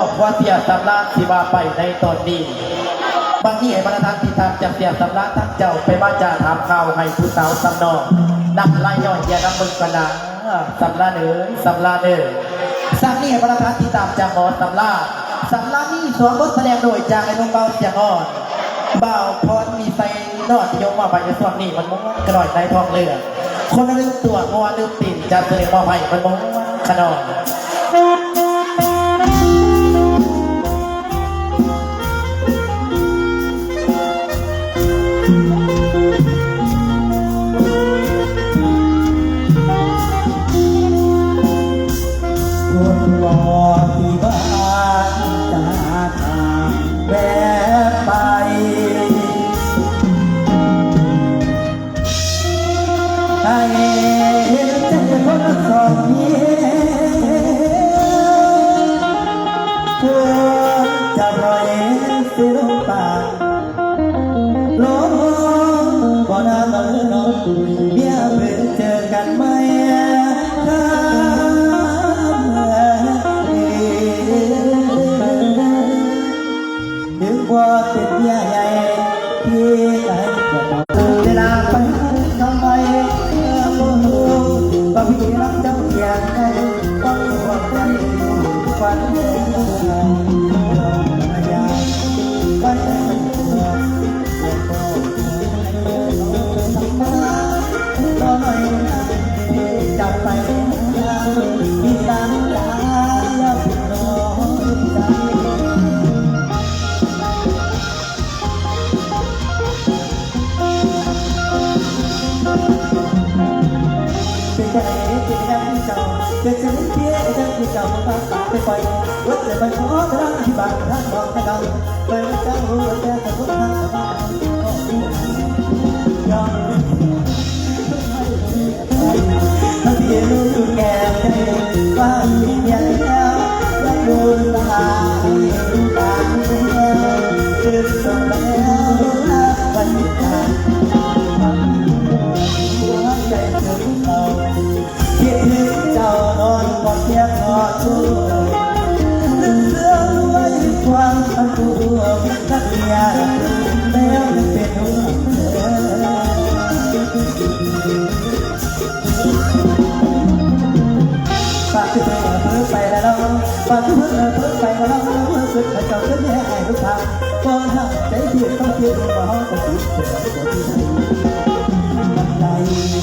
บอกว่าเสียสำราญที่ว่าไปในตอนนี้ บางที่ให้บรรทัดที่ตามจากเสียสำราญทั้งเจ้าไปว่าจะถามข่าวให้ผู้สาวสำนองนำไล่ย่อยอย่านำมึงกันนะสำราญเอ๋ยสำราญเอ๋ยสร้างนี่ให้บรรทัดที่ตามจากหอสำราญสำราญนี่สวมบทแสดงโดยจากไอ้น้องเบาเสียงอ่อนเบาพรมีไฟนอดที่ยกมาไปในส่วนนี้มันม้วนกระดอยในทองเรือคนลืมตัวมัวลืมตีนจะเสนอมาไปมันม้วนขนอง มื่อสุดให้เจ้าขึ้นแย่ให้ทุกทางก่อนทำใจเพียงต้องเพียงว่าเขาจะคิดเธอตัวที่ไหนใจ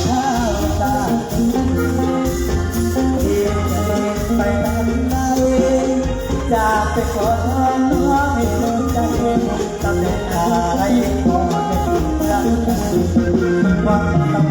ข้าวตาเอียงไปทางไหนจากไปกอนน้องให้ลงใจตำแหน่งอะไรก็ไม่ถึงกันควา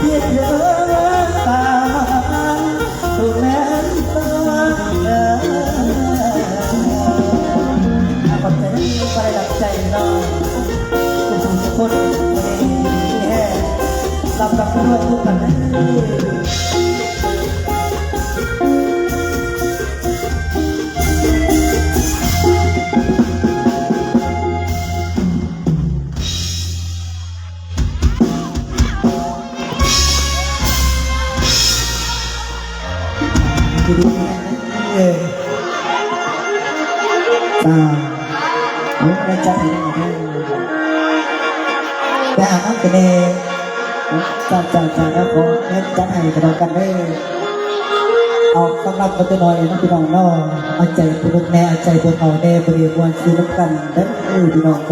หน่อยอย่าทิ้งว่าทราต้องนอนกลางลาลาลาลาเป็นใจเธอเป็นใหญ่เป็นใจเธอเป็น แต่หากน้องกันเองจ้าจ้าจ้าครับผมเล่นจัดให้กันกันได้เอาสำหรับกันตัวน้อยนะพี่น้องเนาะเอาใจตัวกแม่เอาใจตัวเขาแน่บริวารซื้อลูกกันได้เออพี่น้องไป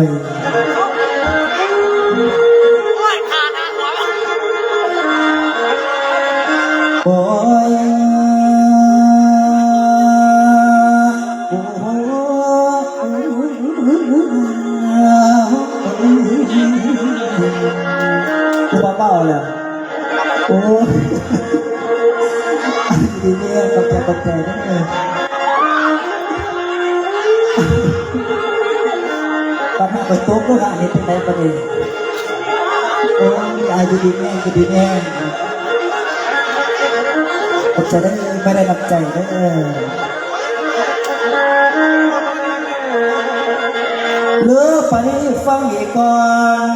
เป็นไรประเดี๋ยวโอ้ยอายุดีแน่ก็ดีแน่ตกใจได้ไม่ได้รับใจได้เออเลือกไปฟังอีกก่อน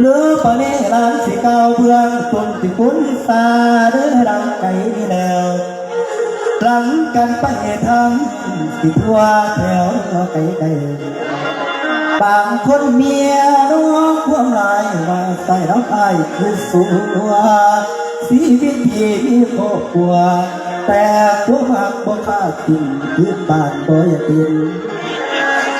เลือกไปในร้านสีเก่าเพื่อนต้นที่คุ้นตาเด้อดังไก่นี่แล้ว หลังกันไปทำที่ทั่วแถวไกลไกลบางคนเมียน้องความลายมาใส่น้ำอายคือสัวชีวิตที่มีครอบครัว แต่ผัวมักบ่ค่ากินพื้นบ้านบ่อยากกิน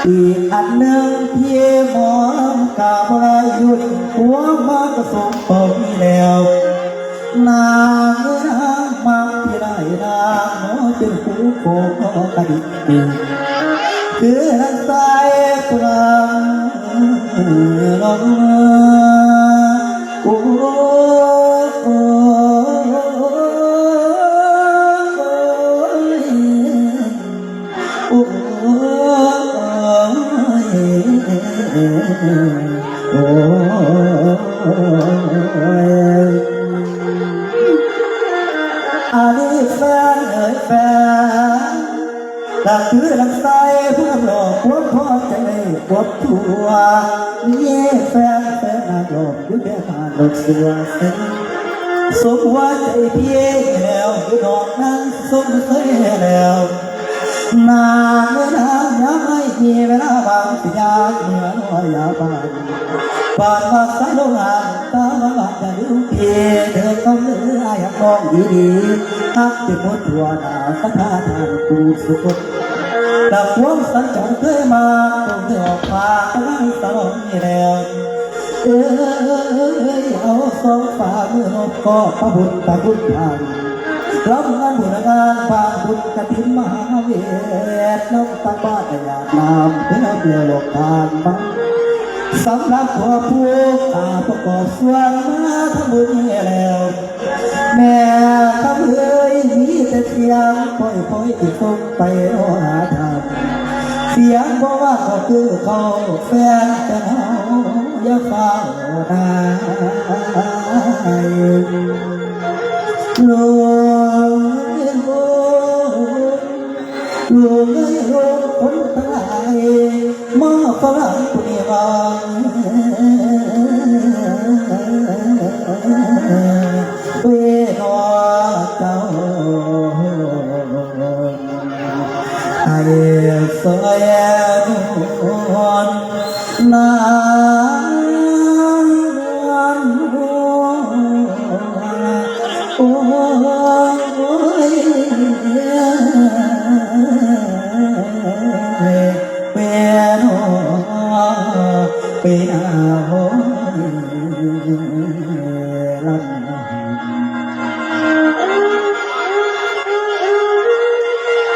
อีกอันหนึ่งพี่หมอนกาบรหยุดหัวมากระสมปองแล้ว นางเอ้ยนางมาที่ไรนางโน้เป็นหูโคงกระดิกดีคือนันสายกลางลง อกด้วยแค่ผ่านหลอกสัวเสนสมว่าใจเพียงแล้วดูดอกนั้นสมเคยแล้วนานเวลายังไม่มีเวลาบางสิยาเหมือนว่ายาบานปานว่าสายโลงานตาว่าบาดจะลืมเพียเดินต้องเลืออยากมองดีดีฮักจะหมดตัวหนาสักทาทางกูสุดดับวงสัญจรเคยมาตรงเดือดฟ้ากำลังตลอดนี่แล้ว เอ้ยเอาสองฝ่ามือนกก็พระบุญตาบุญทางรับงานบุญงานบาบุญกฐินมหาเวทน้องตาบ้านอยากนำเพื่อเดียวโลกทานบ้างสำหรับครอบครัวข้าประกอบส่วนมาทำบุญแล้ว แม่ทำเอ้ยมีแต่เสียงปล่อยปล่อยที่ส่งไปรอหาทางเสียงบอกว่าก็คือเขาแฟนแต่เฮา อย่าเฝ้าได้ลวงโลลวงเลยลวงคนตายมาฝรั่ง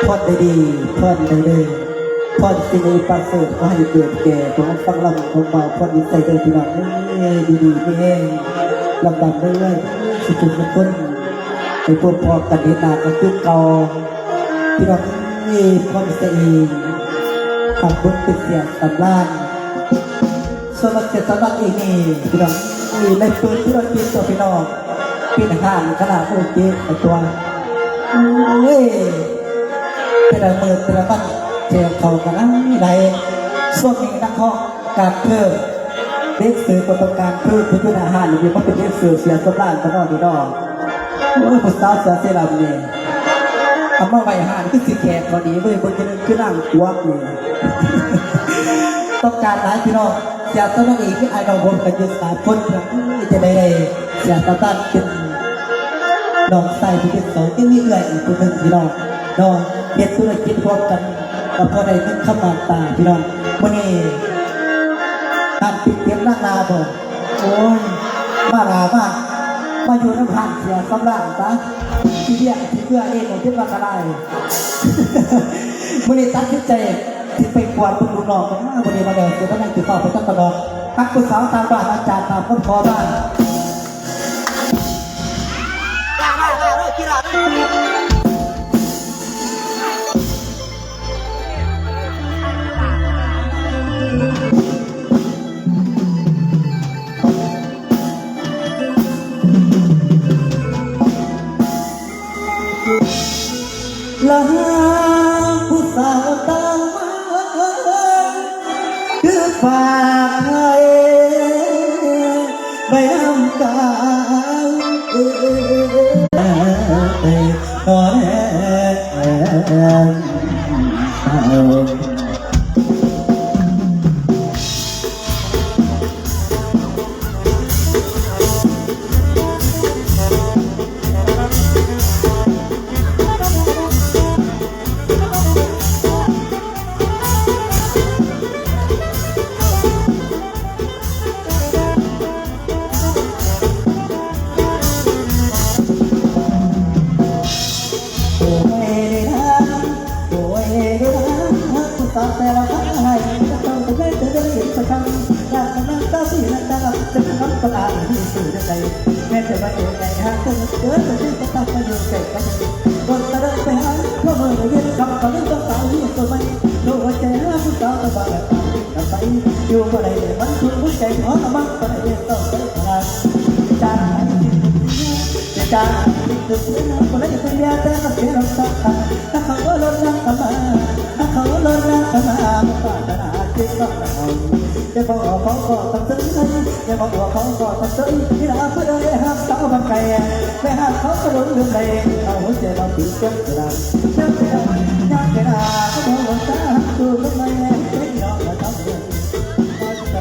พอดได้ดีพอดได้เลยพอดสิ่งในประเสริฐก็ให้เกิดแก่ตัวฟังลำของเบาพอดนิสัยเดินที่หลังดีดีดีเองลำดับเรื่อยๆสุดๆทุกคน ไปพบพอกันเดินหน้ากันจุดเก่าที่เรามีความเสียงขับรถติดเสียงตัดล่างสมัครเจตนาเองนี่พี่น้องมีในปืนที่เราปีนตัวพี่น้องปีนห่างขนาดโอเคไอตัวเฮ้ยแต่ละมือแต่ละบ้านเจียวเขากันนะมีไรส่วนนี้นักข้อการเพิ่มเด็กสื่อประสบการณ์เพิ่มพิจารณาอาหารนี่มันเป็นเด็กสื่อเสียสมร่างตลอดดีดอก โอ้ยภาษาเสียเสียลำนี่เอามาไว้อาหารคือสิแขกพอดีเว้ยคนจะนึงคือนั่งกวักนี่ต้องการหลายพี่น้องเสียสมองอีกที่ไอ้เราบนกันอยุสามคนครับจะได้เสียสตาร์เป็นน้องใส่ที่เป็นสองที่มีเอื่อยอีกคนหนึ่งพี่น้องน้องเฮ็ดธุรกิจพร้อมกันกับพ่อใดนึกเข้ามาตาพี่น้องวันนี้การปิดเตรียมหน้านาบ่โอ้ยมาลามา มาอยู่น้ำพันเสียสำราญซะที่เรียกที่เพื่อเองของที่มากระไรวันนี้ตัดสินใจที่ไปกวาดคนลูกน้องกันมาวันนี้มาเดี๋ยวจะต้องนั่งติดต่อไปตั้งกระดองฮักผู้สาวตามบ้านอาจารย์ตามคนขอบ้าน คื กันไปอยู่เมื่อไรมันทุนผู้ใจขอตะบังตะเย็นต้องไปทางจานจากตึกนั้นคนละคนเดียวแต่ก็เสียเราสักครั้งถ้าเขาลดน้ำมาถ้าเขาลดน้ำมาปรารถนาจิตก็เอาจะบอกเขาก็ต้องซึ้งจะบอกเขาก็ต้องซึ้งที่เราเพื่อได้ห้ามเขาบางไก่ไม่ห้ามเขาก็ลุ้นลืมเลยเอาหัวใจเราติดเจ็บกระดาษเจ็บกระดาษยักกระดาษก็โดนตาดูก็ไม่แน่ไม่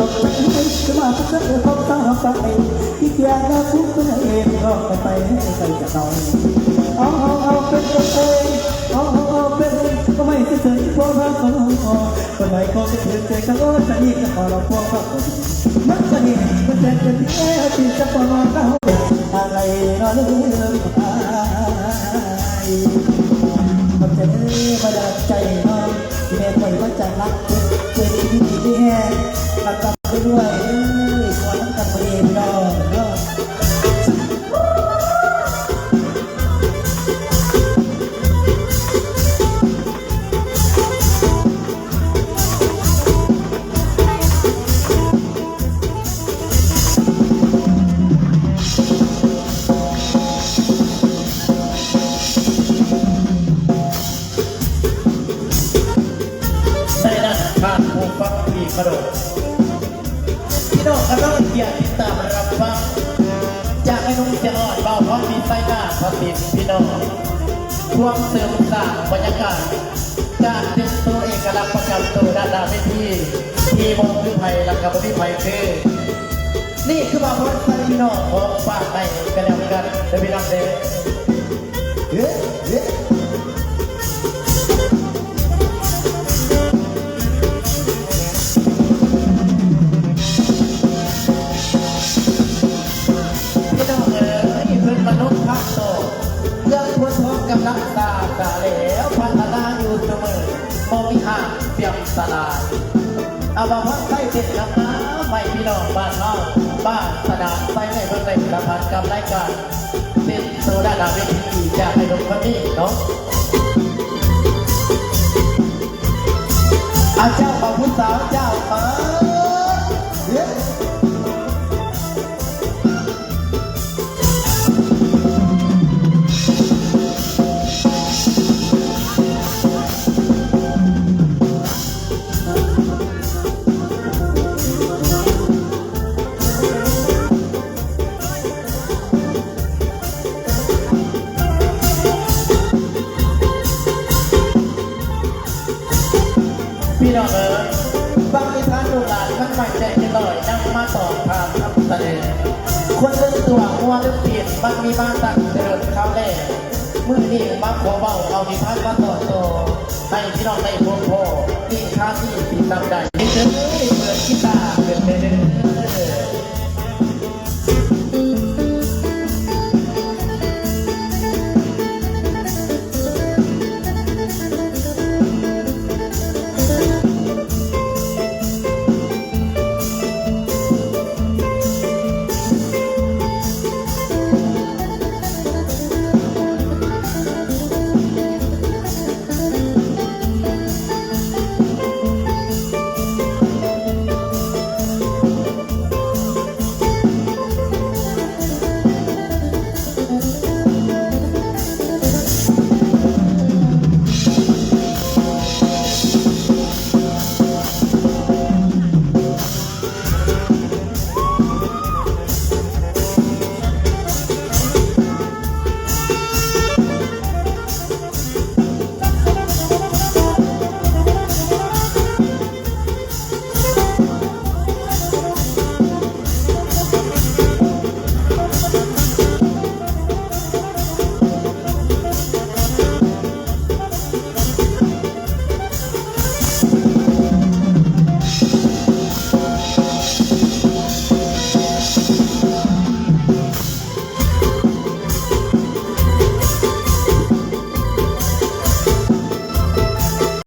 ลงจะเดินทาเจอแดงเขาไม่ตัวแม่ตั้งแต่จะไปตาได้ก็เจอแต่ก็เจอคนทุกข์ก็ตาเบื่อเบื่อขอไปให้จบคุณเขาบอกคุณคุณก็ไม่หาพักตายอ๋อย่างถือผมว่ารู้แล้วก็ต้องหาหลักแต่เอาตาเสียก็ดีแล้วขอว่าตาก็หาหาต้องลบลบลบไมาพักเรื่อที่เกียร์แล้วทุกคนเองก็ไปไปให้ใครจะนอนเอาเอาเอาเป็นเป็นเอาเอาเอาเป็นก็ไม่เคยพวกเราคนไหนก็ไม่เคยใจก็จะนี่ก็ขอเราพวกก็คนมันจะนี่มันจะเป็นที่ที่จะปนเราอะไรเราเรื่องไปมันจะมาดับใจน้องแม่คอยว่าจะรักเจอที่ดีที่แห่ รัก จากไอ้นุ่มเสียเบาพร้อมมีไส้หน้าพระติดพี่น้องความเสริมสร้างบรรยากาศการเป็นตัวเอกลักษณ์ประจำตัวด้านหน้าเวทีที่มองคือไผ่และกับพี่ไผ่คือนี่คือบาพร้อมใส่พี่น้องของฝากให้กันแล้วกันเดี๋ยวพี่น้องเด้อเฮ้เฮ้ ลายเอาบาพักใส่เป็นกำน้ำไม่พี่น้องบ้านเฮาบ้านสนามใส่ในเมืองในประพันธ์กับรายการเป็นโซดาดาเวทีจากในดงคนนี้เนาะอาเจ้าของผู้สาวเจ้าเอ๋ อนี่มักขอเบาเอานิพันธ์มาต่อโตให้พี่น้องได้พบพ่อที่ค้าที่ติดตามใดเฮ้ยเปิดกีตาร์